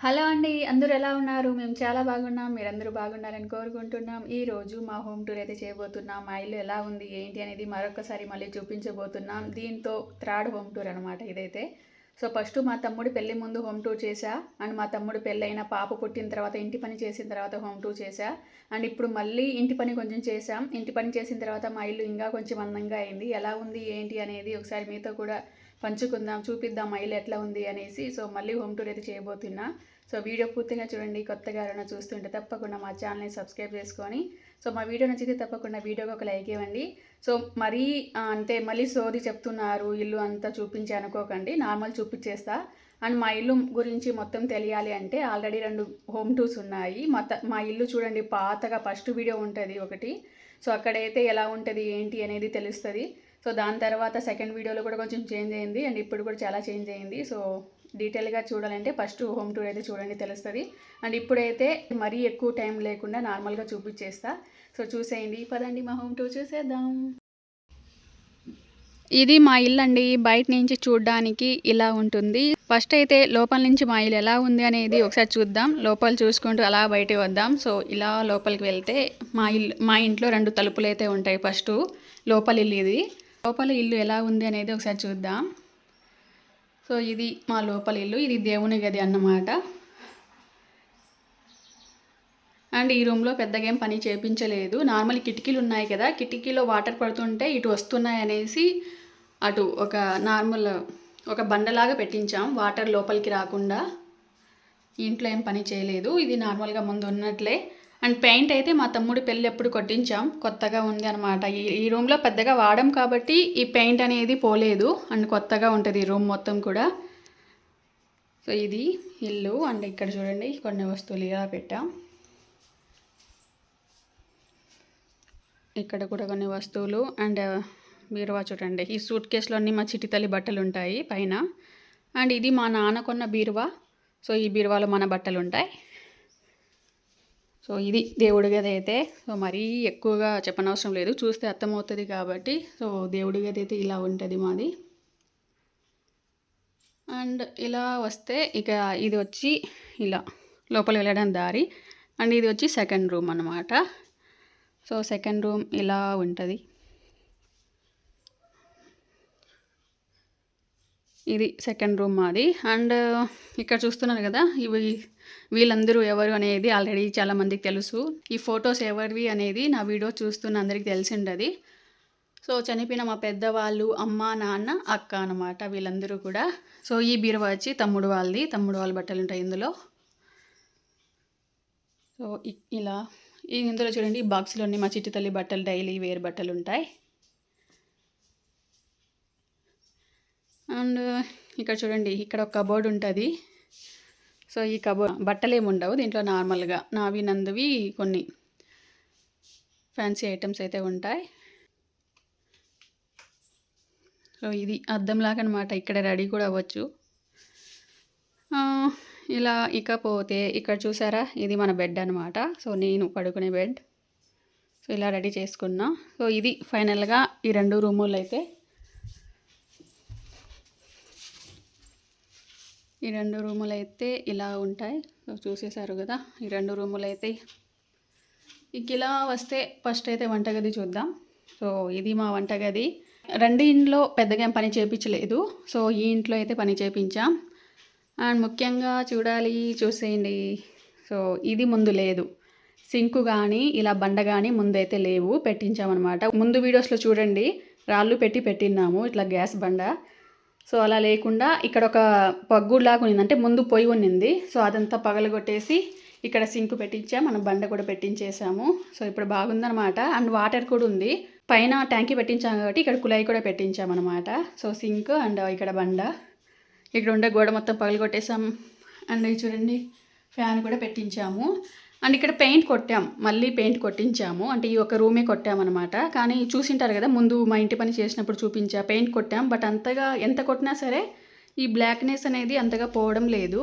Hello అండి అందరూ ఎలా ఉన్నారు? మేము చాలా బాగున్నాం మీరందరూ బాగున్నారని కోరుకుంటున్నాం. ఈ రోజు మా హోమ్ టూర్ అయితే చేయబోతున్నాం మా ఇల్లు ఎలా ఉంది ఏంటి అనేది మరొకసారి మళ్ళీ చూపించబోతున్నాం. దీంతో థర్డ్ హోమ్ టూర్ అనమాట ఇదైతే. సో ఫస్ట్ మా తమ్ముడు పెళ్ళి ముందు హోమ్ టూర్ చేశా. అండ్ మా తమ్ముడు పెళ్ళైన పాప పుట్టిన తర్వాత ఇంటి పని చేసిన తర్వాత హోమ్ టూర్ చేశా. అండ్ ఇప్పుడు మళ్ళీ ఇంటి పని కొంచెం చేశాం. ఇంటి పని చేసిన తర్వాత మా ఇల్లు ఇంకా కొంచెం అందంగా అయింది. ఎలా ఉంది ఏంటి అనేది ఒకసారి మీతో కూడా పంచుకుందాం చూపిద్దాం మైల్ ఎట్లా ఉంది అనేసి. సో మళ్ళీ హోమ్ టూర్ అయితే చేయబోతున్నా. సో వీడియో పూర్తిగా చూడండి. కొత్తగా ఎవరైనా చూస్తుంటే తప్పకుండా మా ఛానల్ని సబ్స్క్రైబ్ చేసుకొని. సో మా వీడియో నచ్చితే తప్పకుండా వీడియోకి ఒక లైక్ ఇవ్వండి. సో మరీ అంటే మళ్ళీ సోది చెప్తున్నారు ఇల్లు అంతా చూపించి అనుకోకండి. నార్మల్ చూపించేస్తా. అండ్ మా ఇల్లు గురించి మొత్తం తెలియాలి అంటే ఆల్రెడీ రెండు హోమ్ టూర్స్ ఉన్నాయి. మా మా ఇల్లు చూడండి పాతగా ఫస్ట్ వీడియో ఉంటుంది ఒకటి. సో అక్కడైతే ఎలా ఉంటుంది ఏంటి అనేది తెలుస్తుంది. సో దాని తర్వాత సెకండ్ వీడియోలో కూడా కొంచెం చేంజ్ అయింది అండ్ ఇప్పుడు కూడా చాలా చేంజ్ అయింది. సో డీటెయిల్గా చూడాలంటే ఫస్ట్ హోమ్ టూర్ అయితే చూడండి తెలుస్తుంది. అండ్ ఇప్పుడైతే మరీ ఎక్కువ టైం లేకుండా నార్మల్గా చూపించేస్తా. సో చూసేయండి. పదండి మా హోమ్ టూర్ చూసేద్దాం. ఇది మా ఇల్లు అండి. బయట నుంచి చూడడానికి ఇలా ఉంటుంది. ఫస్ట్ అయితే లోపల నుంచి మా ఇల్లు ఎలా ఉంది అనేది ఒకసారి చూద్దాం. లోపల చూసుకుంటూ అలా బయట వద్దాం. సో ఇలా లోపలికి వెళ్తే మా ఇల్లు మా ఇంట్లో రెండు తలుపులు అయితే ఉంటాయి ఫస్ట్ లోపల ఇల్లు ఇది. లోపల ఇల్లు ఎలా ఉంది అనేది ఒకసారి చూద్దాం. సో ఇది మా లోపల ఇల్లు ఇది దేవుని గది అన్నమాట. అండ్ ఈ రూమ్లో పెద్దగా ఏం పని చేపించలేదు. నార్మల్ కిటికీలు ఉన్నాయి కదా కిటికీలో వాటర్ పడుతుంటే ఇటు వస్తున్నాయి అనేసి అటు ఒక నార్మల్ ఒక బండలాగా పెట్టించాం వాటర్ లోపలికి రాకుండా. ఇంట్లో ఏం పని చేయలేదు. ఇది నార్మల్గా ముందు ఉన్నట్లే. అండ్ పెయింట్ అయితే మా తమ్ముడి పెళ్ళి ఎప్పుడు కొట్టించాం. కొత్తగా ఉంది అనమాట ఈ ఈ రూమ్లో పెద్దగా వాడం కాబట్టి ఈ పెయింట్ అనేది పోలేదు. అండ్ కొత్తగా ఉంటుంది ఈ రూమ్ మొత్తం కూడా. సో ఇది ఇల్లు అండ్ ఇక్కడ చూడండి కొన్ని వస్తువులు ఇలా పెట్టాం. ఇక్కడ కూడా కొన్ని వస్తువులు అండ్ బీరువా చూడండి. ఈ సూట్ కేసులో మా చిటితల్లి బట్టలు ఉంటాయి పైన. అండ్ ఇది మా నాన్న కొన్న బీరువా. సో ఈ బీరువాలో మన బట్టలు ఉంటాయి. సో ఇది దేవుడి గది అయితే సో మరీ ఎక్కువగా చెప్పనవసరం లేదు. చూస్తే అర్థమవుతుంది కాబట్టి. సో దేవుడి గది అయితే ఇలా ఉంటుంది మాది. అండ్ ఇలా వస్తే ఇక ఇది వచ్చి ఇలా లోపల వెళ్ళడం దారి. అండ్ ఇది వచ్చి సెకండ్ రూమ్ అన్నమాట. సో సెకండ్ రూమ్ ఇలా ఉంటుంది. ఇది సెకండ్ రూమ్ మాది. అండ్ uh, ఇక్కడ చూస్తున్నారు కదా ఇవి వీళ్ళందరూ ఎవరు అనేది ఆల్రెడీ చాలామందికి తెలుసు. ఈ ఫొటోస్ ఎవరివి అనేది నా వీడియో చూస్తున్న అందరికీ తెలిసిండది. సో చనిపోయిన మా పెద్దవాళ్ళు అమ్మ నాన్న అక్క అన్నమాట వీళ్ళందరూ కూడా. సో ఈ బీరువా వచ్చి తమ్ముడు వాళ్ళది. తమ్ముడు వాళ్ళ బట్టలు ఉంటాయి ఇందులో. సో ఇ- ఇలా ఈ ఇందులో చూడండి ఈ బాక్స్లోని మా చిట్టి తల్లి బట్టలు డైలీ వేర్ బట్టలు ఉంటాయి. అండ్ ఇక్కడ చూడండి ఇక్కడ ఒక కబోర్డ్ ఉంటుంది. సో ఈ కబోర్డ్ బట్టలు ఏమి ఉండవు దీంట్లో నార్మల్గా. నావి నందువి కొన్ని ఫ్యాన్సీ ఐటమ్స్ అయితే ఉంటాయి. సో ఇది అద్దంలాగా అనమాట ఇక్కడ రెడీ కూడా అవ్వచ్చు. ఇలా ఇకపోతే ఇక్కడ చూసారా ఇది మన బెడ్ అనమాట. సో నేను పడుకునే బెడ్. సో ఇలా రెడీ చేసుకున్నా. సో ఇది ఫైనల్గా ఈ రెండు రూములు అయితే ఈ రెండు రూములు అయితే ఇలా ఉంటాయి. చూసేశారు కదా ఈ రెండు రూములు అయితే ఇక ఇలా వస్తే ఫస్ట్ అయితే వంటగది చూద్దాం. సో ఇది మా వంటగది. రెండు ఇంట్లో పెద్దగా ఏం పని చేయించలేదు సో ఈ ఇంట్లో అయితే పని చేయించాం అండ్ ముఖ్యంగా చూడాలి చూసేయండి. సో ఇది ముందు లేదు. సింకు కానీ ఇలా బండ కానీ ముందైతే లేవు పెట్టించామన్నమాట. ముందు వీడియోస్లో చూడండి. రాళ్ళు పెట్టి పెట్టినాము ఇట్లా గ్యాస్ బండ. సో అలా లేకుండా ఇక్కడ ఒక పగ్గులాగా ఉన్నింది. అంటే ముందు పొయ్యి ఉన్నింది. సో అదంతా పగలగొట్టేసి ఇక్కడ సింక్ పెట్టించాం. మనం బండ కూడా పెట్టించేసాము. సో ఇప్పుడు బాగుందనమాట అండ్ వాటర్ కూడా ఉంది. పైన ట్యాంకీ పెట్టించాం కాబట్టి ఇక్కడ కుళాయి కూడా పెట్టించామన్నమాట. సో సింక్ అండ్ ఇక్కడ బండ. ఇక్కడ ఉండే గోడ మొత్తం పగలగొట్టేసాం. అండ్ చూడండి ఫ్యాన్ కూడా పెట్టించాము. అండ్ ఇక్కడ పెయింట్ కొట్టాం మళ్ళీ పెయింట్ కొట్టించాము. అంటే ఈ ఒక రూమే కొట్టామన్నమాట. కానీ చూసింటారు కదా ముందు మా ఇంటి పని చేసినప్పుడు చూపించా పెయింట్ కొట్టాం. బట్ అంతగా ఎంత కొట్టినా సరే ఈ బ్లాక్నెస్ అనేది అంతగా పోవడం లేదు.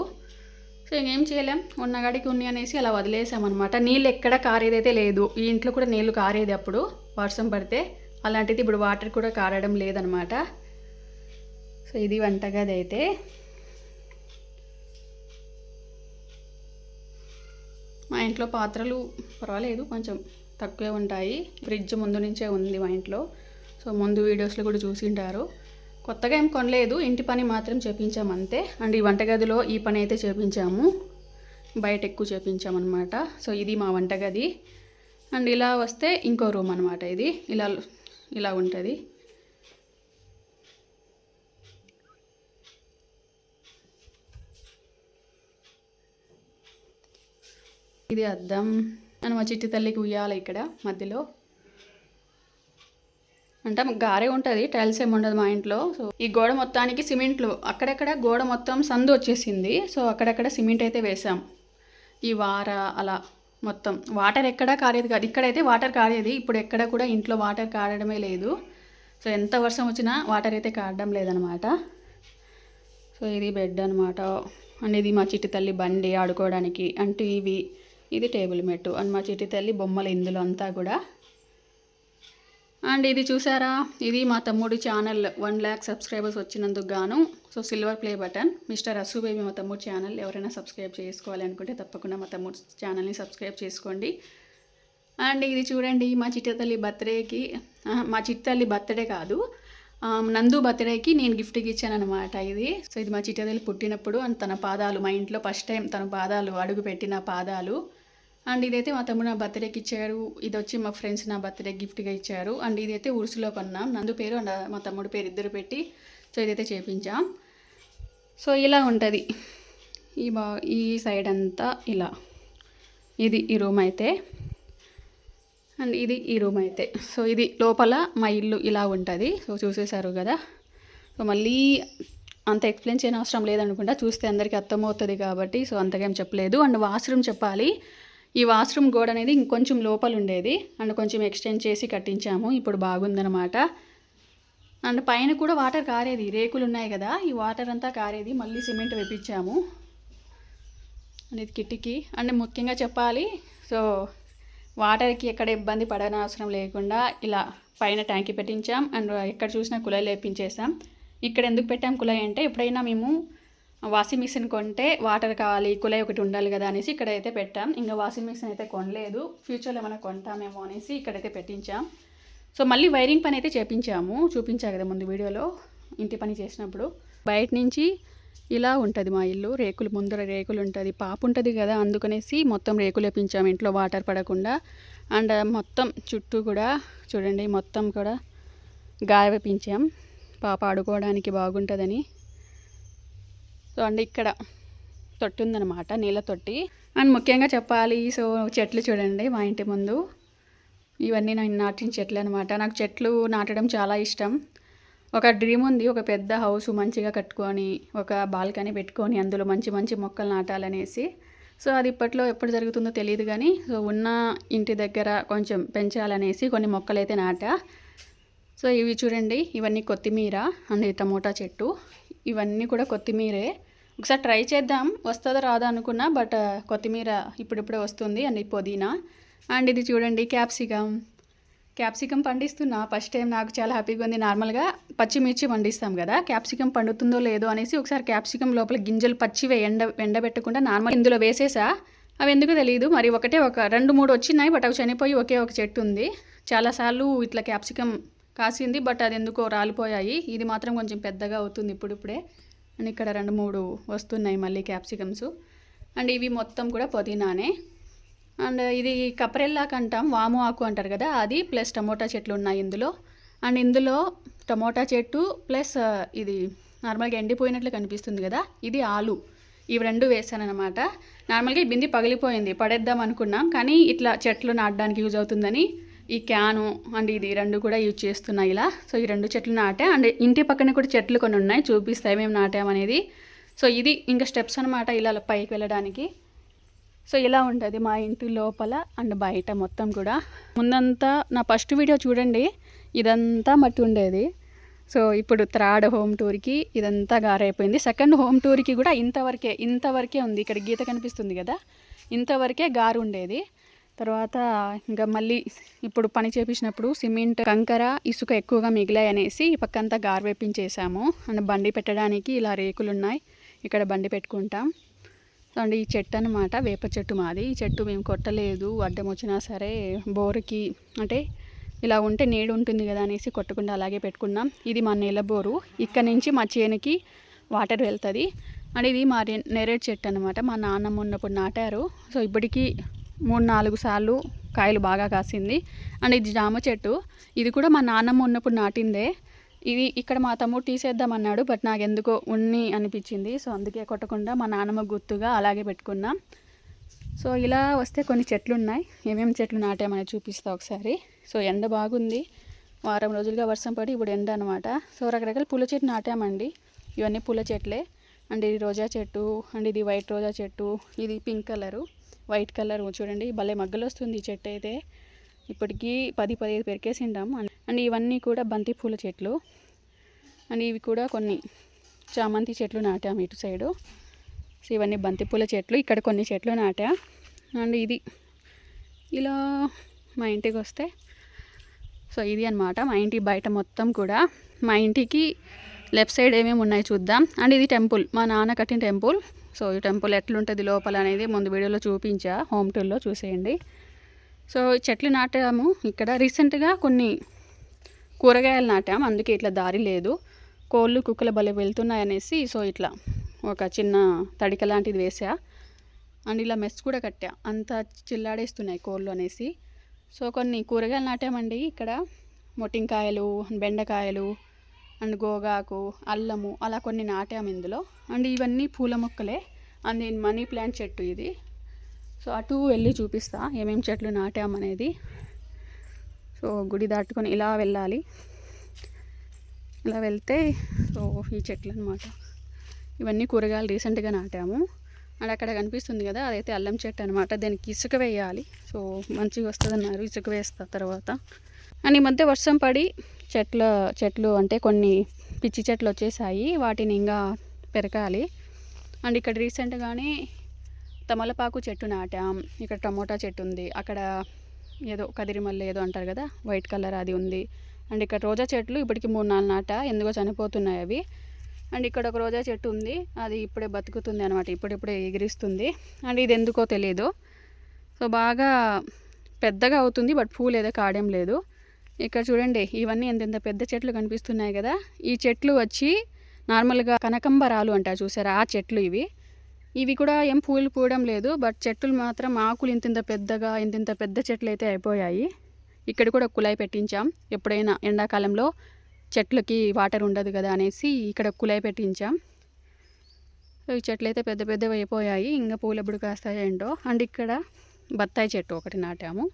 సో ఇంకేం చేయలేం. ఉన్నగాడికి ఉన్ని అనేసి అలా వదిలేసామన్నమాట. నీళ్ళు ఎక్కడ కారేదైతే లేదు. ఈ ఇంట్లో కూడా నీళ్ళు కారేది అప్పుడు వర్షం పడితే. అలాంటిది ఇప్పుడు వాటర్ కూడా కారడం లేదనమాట సో ఇది వంటగది అయితే. మా ఇంట్లో పాత్రలు పర్వాలేదు కొంచెం తక్కువే ఉంటాయి. ఫ్రిడ్జ్ ముందు నుంచే ఉంది మా ఇంట్లో. సో ముందు వీడియోస్లో కూడా చూసింటారు. కొత్తగా ఏం కొనలేదు ఇంటి పని మాత్రం చేపించాము అంతే. అండ్ ఈ వంటగదిలో ఈ పని అయితే చేపించాము. బయట ఎక్కువ చేపించామన్నమాట. సో ఇది మా వంటగది. అండ్ ఇలా వస్తే ఇంకో రూమ్ అనమాట ఇది. ఇలా ఇలా ఉంటుంది. ఇది అద్దం. అని మా చిట్టి తల్లికి ఉయ్యాలి ఇక్కడ మధ్యలో. అంటే గారే ఉంటుంది టైల్స్ ఏమి ఉండదు మా ఇంట్లో. సో ఈ గోడ మొత్తానికి సిమెంట్లు అక్కడక్కడ గోడ మొత్తం సందు వచ్చేసింది. సో అక్కడక్కడ సిమెంట్ అయితే వేసాం. ఈ వార అలా మొత్తం. వాటర్ ఎక్కడా కారేది కాదు. ఇక్కడైతే వాటర్ కారేది. ఇప్పుడు ఎక్కడ కూడా ఇంట్లో వాటర్ కారడమే లేదు. సో ఎంత వర్షం వచ్చినా వాటర్ అయితే కారడం లేదనమాట. సో ఇది బెడ్ అనమాట అండ్ ఇది మా చిట్టి తల్లి బండి ఆడుకోవడానికి. అంటూ ఇవి ఇది టేబుల్ మెట్టు అండ్ మా చిట్టి తల్లి బొమ్మలు ఇందులో అంతా కూడా. అండ్ ఇది చూసారా? ఇది మా తమ్ముడి ఛానల్ వన్ ల్యాక్ సబ్స్క్రైబర్స్ వచ్చినందుకు గాను. So silver play button. Mister అసూబేబీ మా తమ్ముడు ఛానల్ ఎవరైనా సబ్స్క్రైబ్ చేసుకోవాలి అనుకుంటే తప్పకుండా మా తమ్ముడు ఛానల్ని సబ్స్క్రైబ్ చేసుకోండి. అండ్ ఇది చూడండి మా చిట్టతల్లి బర్త్డేకి మా చిట్టతల్లి బర్త్డే కాదు నందు బర్త్డేకి నేను గిఫ్ట్కి ఇచ్చానమాట ఇది. సో ఇది మా చిట్టతల్లి పుట్టినప్పుడు అండ్ తన పాదాలు మా ఇంట్లో ఫస్ట్ టైం తన పాదాలు అడుగు పెట్టిన పాదాలు. అండ్ ఇదైతే మా తమ్ముడు నా బర్త్డేకి ఇచ్చారు ఇది వచ్చి మా ఫ్రెండ్స్ నా బర్త్డే గిఫ్ట్గా ఇచ్చారు. అండ్ ఇదైతే ఉరుసులో కొన్నాం. నందు పేరు అండ్ మా తమ్ముడు పేరు ఇద్దరు పెట్టి. సో ఇదైతే చేపించాం. సో ఇలా ఉంటుంది. ఈ బా ఈ సైడ్ అంతా ఇలా. ఇది ఈ రూమ్ అయితే. అండ్ ఇది ఈ రూమ్ అయితే. సో ఇది లోపల మా ఇల్లు ఇలా ఉంటుంది. సో చూసేశారు కదా. సో మళ్ళీ అంత ఎక్స్ప్లెయిన్ చేయని అవసరం లేదనుకుంటా చూస్తే అందరికీ అర్థమవుతుంది కాబట్టి. సో అంతగా ఏం చెప్పలేదు. అండ్ వాష్రూమ్ చెప్పాలి. ఈ వాష్రూమ్ గోడ అనేది ఇంకొంచెం లోపల ఉండేది. అండ్ కొంచెం ఎక్స్టెండ్ చేసి కట్టించాము. ఇప్పుడు బాగుందనమాట అండ్ పైన కూడా వాటర్ కారేది. రేకులు ఉన్నాయి కదా. ఈ వాటర్ అంతా కారేది. మళ్ళీ సిమెంట్ వేపించాము. అండ్ ఇది కిటికీ. అండ్ ముఖ్యంగా చెప్పాలి సో వాటర్కి ఎక్కడ ఇబ్బంది పడని అవసరం లేకుండా ఇలా పైన ట్యాంకీ పెట్టించాం. అండ్ ఎక్కడ చూసినా కుళాయి లేపించేసాం. ఇక్కడ ఎందుకు పెట్టాం కుళాయి అంటే ఎప్పుడైనా మేము వాషింగ్ మిషన్ కొంటే వాటర్ కావాలి కుళాయి ఒకటి ఉండాలి కదా అనేసి ఇక్కడైతే పెట్టాం. ఇంకా వాషింగ్ మిషన్ అయితే కొనలేదు. ఫ్యూచర్లో ఏమైనా కొంటామేమో అనేసి ఇక్కడైతే పెట్టించాం. సో మళ్ళీ వైరింగ్ పని అయితే చేపించాము. చూపించా కదా ముందు వీడియోలో ఇంటి పని చేసినప్పుడు. బయట నుంచి ఇలా ఉంటుంది మా ఇల్లు. రేకులు ముందర రేకులు ఉంటుంది. పాప ఉంటుంది కదా అందుకనేసి మొత్తం రేకులు వేపించాము. ఇంట్లో వాటర్ పడకుండా. అండ్ మొత్తం చుట్టూ కూడా చూడండి మొత్తం కూడా గాయ వేపించాం. పాప ఆడుకోవడానికి బాగుంటుందని. సో అండ్ ఇక్కడ తొట్టి ఉందన్నమాట నీళ్ళ తొట్టి. అండ్ ముఖ్యంగా చెప్పాలి సో చెట్లు చూడండి మా ఇంటి ముందు. ఇవన్నీ నేను నాటిన చెట్లు అనమాట నాకు చెట్లు నాటడం చాలా ఇష్టం. ఒక డ్రీమ్ ఉంది ఒక పెద్ద హౌస్ మంచిగా కట్టుకొని ఒక బాల్కనీ పెట్టుకొని అందులో మంచి మంచి మొక్కలు నాటాలనేసి. సో అది ఇప్పట్లో ఎప్పుడు జరుగుతుందో తెలియదు కానీ సో ఉన్న ఇంటి దగ్గర కొంచెం పెంచాలనేసి కొన్ని మొక్కలు అయితే నాటా. సో ఇవి చూడండి ఇవన్నీ కొత్తిమీర అండ్ టమోటా చెట్టు. ఇవన్నీ కూడా కొత్తిమీరే. ఒకసారి ట్రై చేద్దాం. వస్తుందో రాదో అనుకున్నా బట్ కొత్తిమీర ఇప్పుడిప్పుడే వస్తుంది అండ్ పుదీనా. అండ్ ఇది చూడండి క్యాప్సికమ్. క్యాప్సికమ్ పండిస్తున్నా. ఫస్ట్ టైం నాకు చాలా హ్యాపీగా ఉంది. నార్మల్గా పచ్చిమిర్చి పండిస్తాం కదా క్యాప్సికమ్ పండుతుందో లేదో అనేసి ఒకసారి క్యాప్సికమ్ లోపల గింజలు పచ్చివే ఎండ ఎండబెట్టకుండా నార్మల్ ఇందులో వేసేసా. అవి ఎందుకు తెలియదు మరి ఒకటే ఒక రెండు మూడు వచ్చినాయి బట్ అవి చనిపోయి ఒకే ఒక చెట్టు ఉంది. చాలాసార్లు ఇట్లా క్యాప్సికమ్ కాసింది బట్ అది ఎందుకో రాలిపోయాయి. ఇది మాత్రం కొంచెం పెద్దగా అవుతుంది ఇప్పుడిప్పుడే. అండ్ ఇక్కడ రెండు మూడు వస్తున్నాయి మళ్ళీ క్యాప్సికమ్స్. అండ్ ఇవి మొత్తం కూడా పుదీనానే. అండ్ ఇది కపరెల్లాక్ అంటాం వాము ఆకు అంటారు కదా అది ప్లస్ టమోటా చెట్లు ఉన్నాయి ఇందులో. అండ్ ఇందులో టమోటా చెట్టు ప్లస్ ఇది నార్మల్గా ఎండిపోయినట్లు కనిపిస్తుంది కదా ఇది ఆలు. ఇవి రెండు వేసానమాట నార్మల్గా ఈ బింది పగిలిపోయింది పడేద్దాం అనుకున్నాం కానీ ఇట్లా చెట్లు నాటడానికి యూజ్ అవుతుందని ఈ క్యాను అండ్ ఇది రెండు కూడా యూజ్ చేస్తున్నాయి ఇలా. సో ఈ రెండు చెట్లు నాటా అండ్ ఇంటి పక్కన కూడా చెట్లు కొన్ని ఉన్నాయి. చూపిస్తాయి మేము నాటామనేది సో ఇది ఇంకా స్టెప్స్ అనమాట ఇలా పైకి వెళ్ళడానికి. సో ఇలా ఉంటుంది మా ఇంటి లోపల అండ్ బయట మొత్తం కూడా. ముందంతా నా ఫస్ట్ వీడియో చూడండి. ఇదంతా మట్టి ఉండేది. సో ఇప్పుడు థర్డ్ హోమ్ టూర్కి ఇదంతా గారైపోయింది. సెకండ్ హోమ్ టూర్కి కూడా ఇంతవరకే ఇంతవరకే ఉంది. ఇక్కడ గీత కనిపిస్తుంది కదా? ఇంతవరకే గారు ఉండేది. తర్వాత ఇంకా మళ్ళీ ఇప్పుడు పని చేపించినప్పుడు సిమెంట్ కంకర ఇసుక ఎక్కువగా మిగిలాయి అనేసి ఈ పక్కంతా గార్ వేపించేసాము అండ్ బండి పెట్టడానికి ఇలా రేకులు ఉన్నాయి ఇక్కడ బండి పెట్టుకుంటాం. సో ఈ చెట్టు అనమాట వేప చెట్టు మాది. ఈ చెట్టు మేము కొట్టలేదు. అడ్డం వచ్చినా సరే బోరుకి అంటే ఇలా ఉంటే నీడు ఉంటుంది కదా అనేసి కొట్టకుండా అలాగే పెట్టుకున్నాం. ఇది మా నెల బోరు. ఇక్కడ నుంచి మా చేనుకి వాటర్ వెళ్తుంది. అండ్ ఇది మా నెరేడు చెట్టు అనమాట మా నాన్నమ్మ ఉన్నప్పుడు నాటారు. సో ఇప్పటికీ మూడు నాలుగు సార్లు కాయలు బాగా కాసింది. అండ్ ఇది జామ చెట్టు. ఇది కూడా మా నాన్నమ్మ ఉన్నప్పుడు నాటిందే. ఇది ఇక్కడ మా తమ్ముడు తీసేద్దామన్నాడు బట్ నాకు ఎందుకో ఉన్ని అనిపించింది. సో అందుకే కొట్టకుండా మా నాన్నమ్మ గుర్తుగా అలాగే పెట్టుకున్నాం. సో ఇలా వస్తే కొన్ని చెట్లు ఉన్నాయి ఏమేమి చెట్లు నాటామని చూపిస్తా ఒకసారి. సో ఎండ బాగుంది. వారం రోజులుగా వర్షం పడి ఇప్పుడు ఎండ అనమాట సో రకరకాల పూల చెట్టు నాటామండి. ఇవన్నీ పూల చెట్లే. అండ్ ఇది రోజా చెట్టు అండ్ ఇది వైట్ రోజా చెట్టు ఇది పింక్ కలరు. వైట్ కలర్ చూడండి భలే మగ్గలు వస్తుంది ఈ చెట్టు అయితే. ఇప్పటికీ పది పదిహేను పెరికేసిండాం. అండ్ ఇవన్నీ కూడా బంతి పూల చెట్లు. అండ్ ఇవి కూడా కొన్ని చామంతి చెట్లు నాటాము ఇటు సైడు. సో ఇవన్నీ బంతిపూల చెట్లు. ఇక్కడ కొన్ని చెట్లు నాటా. అండ్ ఇది ఇలా మా ఇంటికి వస్తే. సో ఇది అన్నమాట. మా ఇంటి బయట మొత్తం కూడా. మా ఇంటికి లెఫ్ట్ సైడ్ ఏమేమి ఉన్నాయి చూద్దాం. అండ్ ఇది టెంపుల్ మా నాన్న కట్టిన టెంపుల్. సో ఈ టెంపుల్ ఎట్లుంటుంది లోపల అనేది ముందు వీడియోలో చూపించా హోమ్ టూర్లో చూసేయండి. సో చెట్లు నాటాము. ఇక్కడ రీసెంట్గా కొన్ని కూరగాయలు నాటాము అందుకే ఇట్లా దారి లేదు. కోళ్ళు కుక్కల బలి వెళ్తున్నాయి అనేసి సో ఇట్లా ఒక చిన్న తడిక లాంటిది వేసా. అండ్ ఇలా మెస్ కూడా కట్టా అంత చిల్లాడేస్తున్నాయి కోళ్ళు అనేసి. సో కొన్ని కూరగాయలు నాటామండి ఇక్కడ. మొట్టింకాయలు బెండకాయలు అండ్ గోగాకు అల్లము అలా కొన్ని నాటాము ఇందులో. అండ్ ఇవన్నీ పూల మొక్కలే. అండ్ నేను మనీ ప్లాంట్ చెట్టు ఇది. సో అటు వెళ్ళి చూపిస్తా ఏమేమి చెట్లు నాటామనేది సో గుడి దాటుకొని ఇలా వెళ్ళాలి. ఇలా వెళ్తే సో ఈ చెట్లు అనమాట ఇవన్నీ కూరగాయలు రీసెంట్గా నాటాము. అండ్ అక్కడ కనిపిస్తుంది కదా అదైతే అల్లం చెట్టు అనమాట దానికి ఇసుక వేయాలి. సో మంచిగా వస్తుంది అన్నారు ఇసుక వేస్తా తర్వాత. అండ్ ఈ మధ్య వర్షం పడి చెట్ల చెట్లు అంటే కొన్ని పిచ్చి చెట్లు వచ్చేసాయి. వాటిని ఇంకా పెరగాలి. అండ్ ఇక్కడ రీసెంట్గానే తమలపాకు చెట్టు నాటాం. ఇక్కడ టమోటా చెట్టు ఉంది. అక్కడ ఏదో కదిరిమల్లి ఏదో అంటారు కదా వైట్ కలర్ అది ఉంది. అండ్ ఇక్కడ రోజా చెట్లు ఇప్పటికి మూడు నాలుగు నాట. ఎందుకో చనిపోతున్నాయి అవి. అండ్ ఇక్కడ ఒక రోజా చెట్టు ఉంది. అది ఇప్పుడే బతుకుతుంది అనమాట ఇప్పుడిప్పుడే ఎగిరిస్తుంది. అండ్ ఇది ఎందుకో తెలియదు సో బాగా పెద్దగా అవుతుంది బట్ పూలు ఏదో కాడేం లేదు. ఇక్కడ చూడండి ఇవన్నీ ఎంతెంత పెద్ద చెట్లు కనిపిస్తున్నాయి కదా. ఈ చెట్లు వచ్చి నార్మల్గా కనకంబరాలు అంటారు చూసారా? ఆ చెట్లు ఇవి. ఇవి కూడా ఏం పూలు పూయడం లేదు బట్ చెట్లు మాత్రం ఆకులు ఇంత ఇంత పెద్దగా ఇంత ఇంత పెద్ద చెట్లు అయితే అయిపోయాయి. ఇక్కడ కూడా కుళాయి పెట్టించాం. ఎప్పుడైనా ఎండాకాలంలో చెట్లకి వాటర్ ఉండదు కదా అనేసి ఇక్కడ కుళాయి పెట్టించాం. ఈ చెట్లు అయితే పెద్ద పెద్దవి అయిపోయాయి. ఇంకా పూలు ఎప్పుడు కాస్తాయో ఏంటో. అండ్ ఇక్కడ బత్తాయి చెట్టు ఒకటి నాటాము.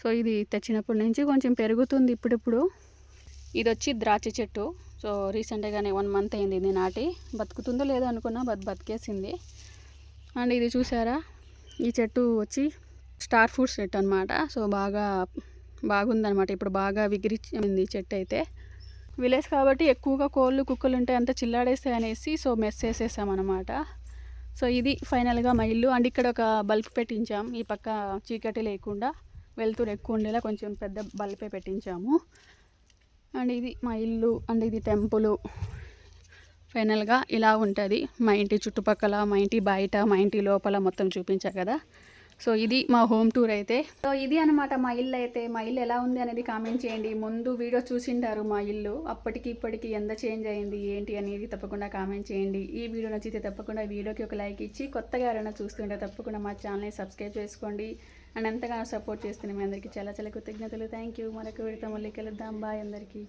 సో ఇది తెచ్చినప్పటి నుంచి కొంచెం పెరుగుతుంది ఇప్పుడిప్పుడు. ఇది వచ్చి ద్రాక్ష చెట్టు. సో రీసెంట్గానే వన్ మంత్ అయింది ఇది నాటి. బతుకుతుందో లేదో అనుకున్నా బట్ బతికేసింది. అండ్ ఇది చూసారా? ఈ చెట్టు వచ్చి స్టార్ ఫ్రూట్స్ చెట్టు అనమాట సో బాగా బాగుందనమాట ఇప్పుడు బాగా విగిరించింది చెట్టు అయితే. విలేజ్ కాబట్టి ఎక్కువగా కోళ్ళు కుక్కలు ఉంటాయి అంత చిల్లాడేస్తాయి అనేసి సో మెస్ వేసేసాం అనమాట సో ఇది ఫైనల్గా మా ఇల్లు. అండ్ ఇక్కడ ఒక బల్బ్ పెట్టించాం. ఈ పక్క చీకటి లేకుండా. వెళ్తూరు ఎక్కువ ఉండేలా కొంచెం పెద్ద బల్బే పెట్టించాము. అండ్ ఇది మా ఇల్లు అండ్ ఇది టెంపుల్. ఫైనల్గా ఇలా ఉంటుంది. మా ఇంటి చుట్టుపక్కల మా ఇంటి బయట మా ఇంటి లోపల మొత్తం చూపించా కదా. సో ఇది మా హోమ్ టూర్ అయితే. సో ఇది అనమాట మా ఇల్లు అయితే. మా ఇల్లు ఎలా ఉంది అనేది కామెంట్ చేయండి. ముందు వీడియో చూసింటారు మా ఇల్లు. అప్పటికి ఇప్పటికి ఎంత చేంజ్ అయింది ఏంటి అనేది తప్పకుండా కామెంట్ చేయండి. ఈ వీడియో నచ్చితే తప్పకుండా వీడియోకి ఒక లైక్ ఇచ్చి కొత్తగా ఎవరైనా చూస్తుంటే తప్పకుండా మా ఛానల్ని సబ్స్క్రైబ్ చేసుకోండి. అండ్ ఎంతగానో సపోర్ట్ చేస్తున్న మీ అందరికీ చాలా చాలా కృతజ్ఞతలు. థ్యాంక్ యూ మరొక విడత మళ్ళీ కలుద్దాం. బాయ్ అందరికీ.